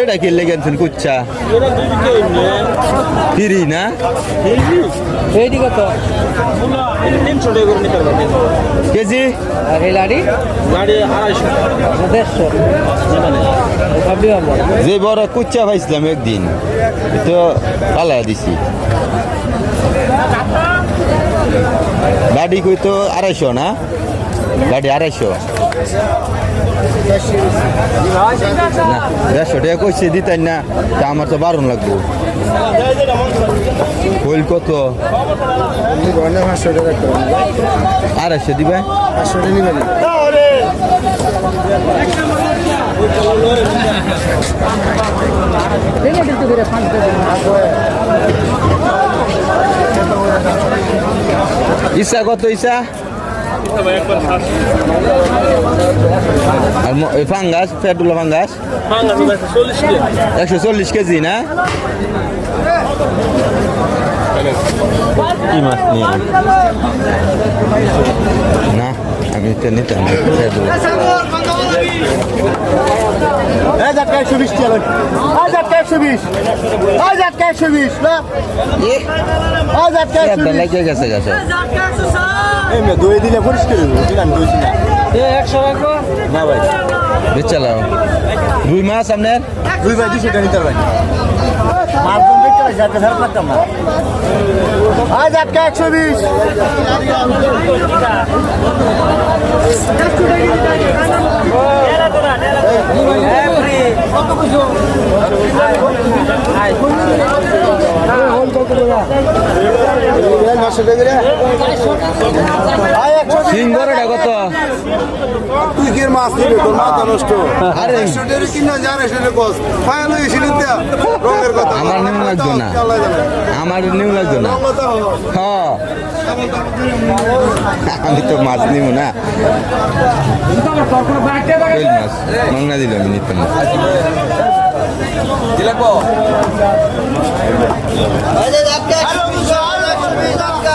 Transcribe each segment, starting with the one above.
এটা কি লেগেছেন কুচ্চা। ফিরি না? এইটি কত? কেজি? আর এই লাড়ি? গাড়ি আড়াইশো দেড়শো যে বড় কুচ্চা পাইছিলাম একদিন তো পালা দিছি। গাড়ি কই তো আড়াইশো না? গাড়ি আড়াইশো না দেড়শো টাকা কইছে দিতেন না তা আমার তো বারণ লাগবো হইল কত আড়াইশো দিবে ইসা কত ইসা আর এই ফাঙ্গাস ফেটুলা ফাঙ্গাস? একশো চল্লিশ কেজি না? কি মাছ নিয়ে? না আমি তো নিতাম একশো বিশ চলো একশো বিশ। একশো বিশ না? গেছে গেছে? দই দিলে পরিষ্কার ঠিক আমি দইছি না। একশো রাখব না ভাই। বেচালাও রুই মাছ আপনার? দুই ভাই দুশো টাকা নিতে পারবেন। দাম দেখতে পাইছি আটকা ফেরত লাগতাম না। আজ আটকা একশো বিশ টাকা আয় একশো সিঙ্গরটা কত তুই কি মাছ নিবি তোর মাথা নষ্ট আরে টাকা কিনা জানে সেটা কস ফায়াল হয়ে গেছিল রঙের কথা আমার নিম লাগতো না। আমার নিউ লাগতো না। হ্যাঁ আমি তো মাছ নিব না মাছ মাংনা দিল আমি নিতাম না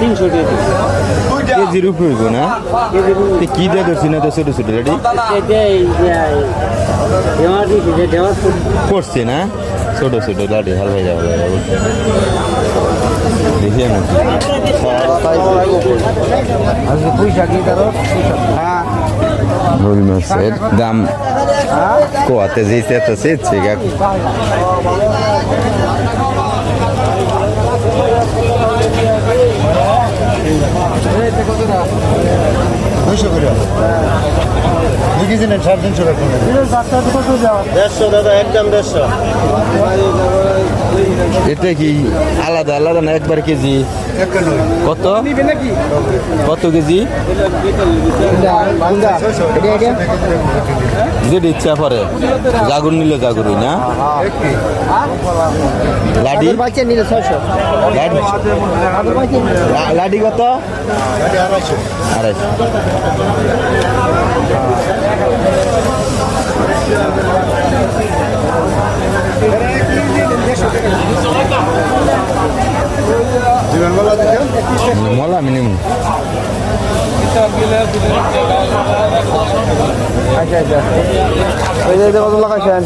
তিনশো কেজির উপরে হইব না? কি দিয়ে ধরছি না তো ছোট ছোট রেডি? পড়ছে না? ছোট ছোট লাডি হাল হয়ে যাবে দেখি তারও রুই মাছের দাম কোয়াতে যেতে তো সেচ্ছে দুইশো করে। দুই কেজি নেন সাড়ে তিনশো টাকা দেড়শো দাদা একদম দেড়শো। এটা কি আলাদা আলাদা না একবার কেজি? কত? কত কেজি? যেটা ইচ্ছা করে জাগুর নিলে জাগুরই, না? লাডি? লাডি? কত? আড়াইশো আড়াইশো। মলা মিনিমাম। আচ্ছা আচ্ছা। ওই কত লাগাইছেন?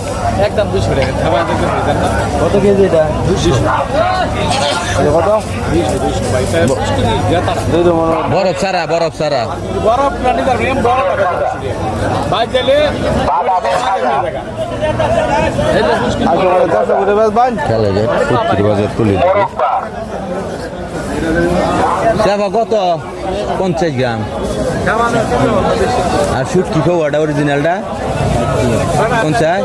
একদম দুশো টাকা। কত কেজি এটা? এটা কত। বরফ সারা বরফ সারা বরফ কত পঞ্চাশ গ্রাম আর শুটকি খাওয়াটা অরিজিনালটা পঞ্চাশ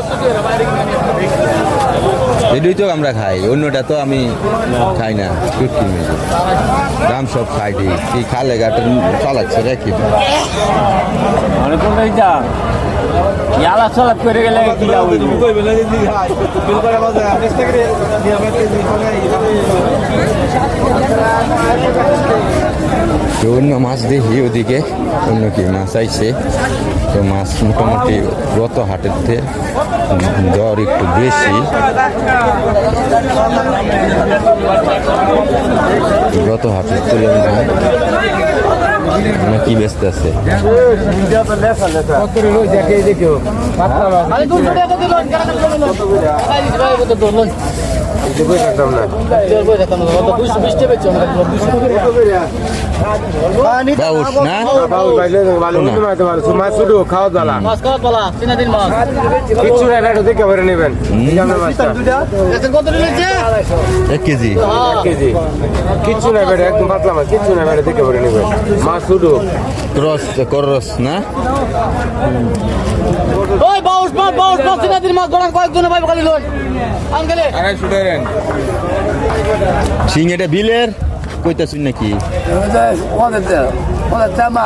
এটাই তো আমরা খাই, অন্যটা তো আমি খাই না শুটকি মেজে দাম সব খাই, ঠিক। খালে গাটা চালাচ্ছে রেখে কোনটা ইয়ালা করে গেলে কি লাভ তো অন্য মাছ দেখি ওদিকে, অন্য কি মাছ আইছে। তো মাছ মোটামুটি গত থেকে দর একটু বেশি। গত হাটের তুলনায় কি ব্যস্ত আছে? দেখো ভরে নেবেন মাছটা কত নিয়েছে এক কেজি। কেজি কিচ্ছু বেটা একদম পাতলা মাছ কিচ্ছু দেখে ভরে নেবেন মাছ শুধু ক্রস করস না? ওই বাউস মাছ বাউস মাছ তিন দিন মাছ ধরান কয়েকজনে ভাই খালি লোন আঙ্কেলে সিং এটা বিলের? কইতাছুন নাকি?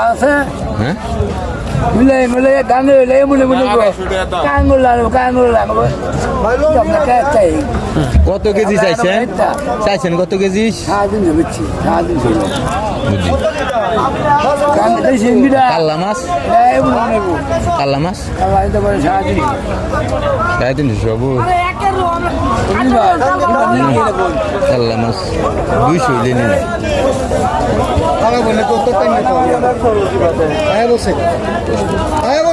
আছে হ্যাঁ? মিলে মিলে গানে মিলে মিলে মিলে কাঙ্গুল লাগবে কাঙ্গুল লাগবে কত কেজি চাইছেন? চাইছেন কত কেজি? ছিল বুঝি কাঙ্গুল সিঙ্গিটা কাল্লা মাছ কাল্লা মাছ সাড়ে তিনশো সবু কাল্লা মাছ দুইশো দিন আয় বসে। আয়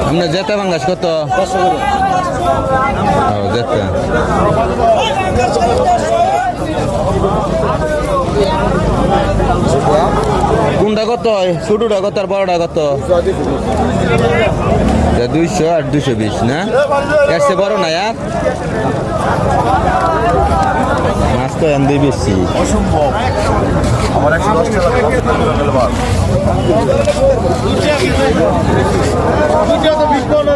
আপনার জেতা বাঙ্গাস কত জেতা কোনটা কত ছোটটা কত আর বড়টা কত দুইশো আর দুশো বিশ না এর চেয়ে বড় না আর মাছ তো দিয়ে বেশি না আয় একশো দশ টাকা আয়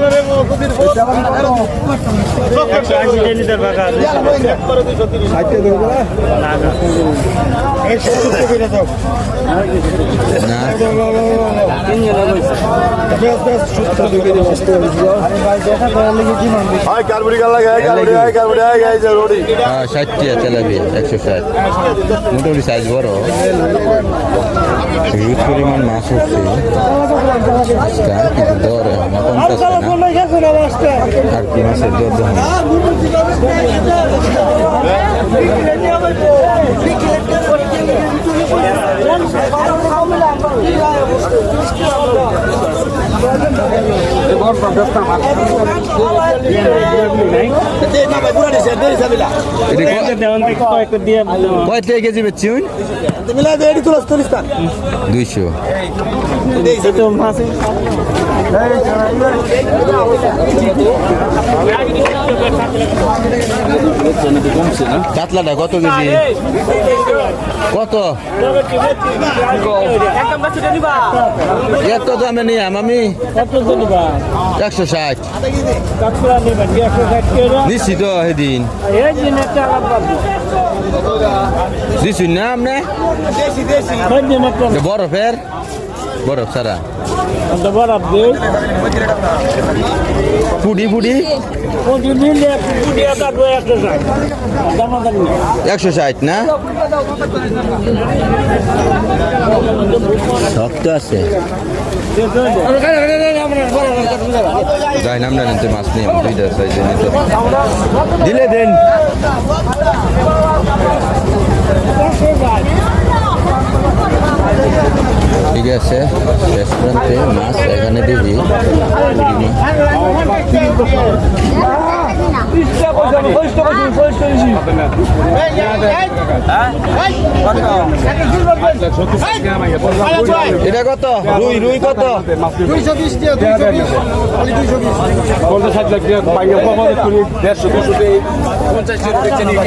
ষাটটি তেলাপি একশো ষাট মোটামুটি সাইজ বড় হিউজ পরিমাণ মাছ উঠছে তার কিন্তু দর আমার কমতেছে না আর কি মাছের দর দেখুন কয় কেজি বেচছি দুইশো কাতলাটা কত কেজি? কত? এত দামে নিয়ে আমি একশো ষাট নিশ্চিত সেদিন। দিছুন না আপনি বরফের? বরফ সারা ফুডি ফুডি। একশো ষাট। না? শক্ত আছে। যাই নাম না নিতে মাছ নিয়ে দুইটা সাইজে নিতে দিলে দেন। ঠিক আছে শেষ মাছ এখানে দিবি। এটা কত? রুই রুই কত? দুইশো বিশ পঞ্চাশ টাকা বেচে নিয়ে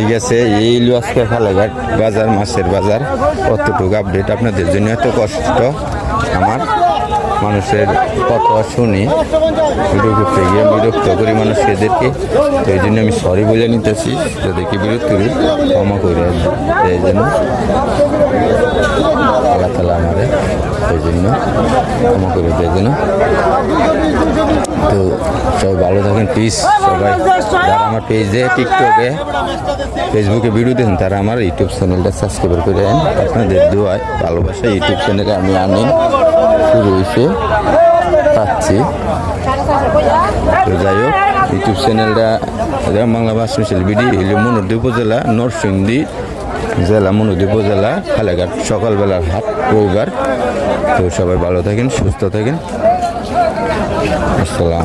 ঠিক আছে, এই হলো আজকে ফালাঘাট বাজার, মাছের বাজার। কতটুকু আপডেট আপনাদের জন্য, এত কষ্ট আমার। মানুষের কথা শুনি ভিডিও করতে গিয়ে বিরক্ত করি মানুষ এদেরকে তো এই জন্য আমি সরি বলে নিতেছি তাদেরকে বিরক্ত করি ক্ষমা করে এই জন্য আল্লাহ তালা আমাদের এই জন্য ক্ষমা করে দেয়। জন্য তো সবাই ভালো থাকেন প্লিজ সবাই। যারা আমার পেজে টিকটকে ফেসবুকে ভিডিও দেখেন, তারা আমার ইউটিউব চ্যানেলটা সাবস্ক্রাইব করে দেন। আপনাদের দোয়ায় ভালোবাসা ইউটিউব চ্যানেলে আমি আনি শুরু রয়েছে পাচ্ছি। তো যাই হোক, ইউটিউব চ্যানেলটা বাংলা ভাষা মিছিল বিডি এলো মনোদি উপজেলা, নরসিংদী জেলা মনোদি উপজেলা হালেঘাট সকালবেলার হাত রবিবার। তো সবাই ভালো থাকেন, সুস্থ থাকেন। আসসালাম